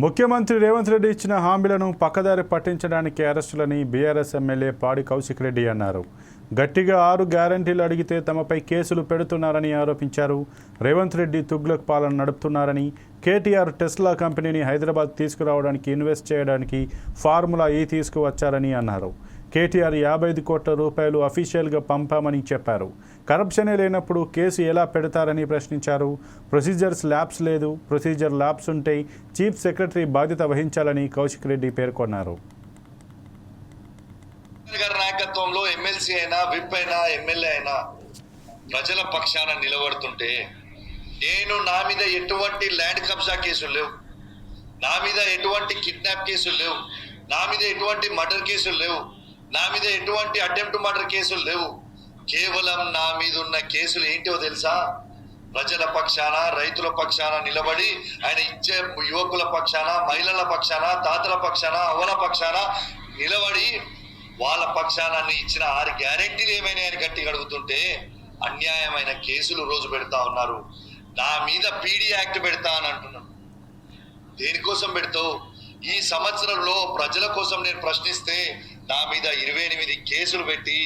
ముఖ్యమంత్రి రేవంత్ రెడ్డి ఇచ్చిన హామీలను పక్కదారి పట్టించడానికి అరెస్టులని బీఆర్ఎస్ ఎమ్మెల్యే పాడి కౌశిక్ రెడ్డి అన్నారు. గట్టిగా ఆరు గ్యారంటీలు అడిగితే తమపై కేసులు పెడుతున్నారని ఆరోపించారు. రేవంత్ రెడ్డి తుగ్లక్ పాలన నడుపుతున్నారని కేటీఆర్ టెస్లా కంపెనీని హైదరాబాద్ తీసుకురావడానికి ఇన్వెస్ట్ చేయడానికి ఫార్ములా ఈ తీసుకువచ్చారని అన్నారు. కేటీఆర్ యాభై ఐదు కోట్ల రూపాయలు అఫీషియల్గా పంపామని చెప్పారు. కరప్షనే లేనప్పుడు కేసు ఎలా పెడతారని ప్రశ్నించారు. ప్రొసీజర్స్ ల్యాబ్స్ లేదు. ప్రొసీజర్ ల్యాబ్స్ ఉంటే చీఫ్ సెక్రటరీ బాధ్యత వహించాలని కౌశిక్ రెడ్డి పేర్కొన్నారు. నాయకత్వంలో ఎమ్మెల్సీ అయినా విప్ అయినా ఎమ్మెల్యే అయినా ప్రజల పక్షాన నిలబడుతుంటే నేను నా మీద ఎటువంటి ల్యాండ్ కబ్జా కేసులు లేవు. నా మీద ఎటువంటి కిడ్నాప్ కేసులు లేవు. నా మీద ఎటువంటి మర్డర్ కేసులు లేవు. నా మీద ఎటువంటి అటెంప్ట్ మర్డర్ కేసులు లేవు. కేవలం నా మీద ఉన్న కేసులు ఏంటో తెలుసా? ప్రజల పక్షాన రైతుల పక్షాన నిలబడి ఆయన ఇచ్చే యువకుల పక్షాన మహిళల పక్షాన తాతల పక్షాన అవల పక్షాన నిలబడి వాళ్ళ పక్షాన ఇచ్చిన ఆరు గ్యారెంటీలు ఏమైనా అని గట్టి అడుగుతుంటే అన్యాయమైన కేసులు రోజు పెడతా ఉన్నారు. నా మీద పీడీ యాక్ట్ పెడతా అని అంటున్నాను. దేనికోసం పెడతావు? ఈ సంవత్సరంలో ప్రజల కోసం నేను ప్రశ్నిస్తే నా మీద ఇరవై ఎనిమిది కేసులు పెట్టి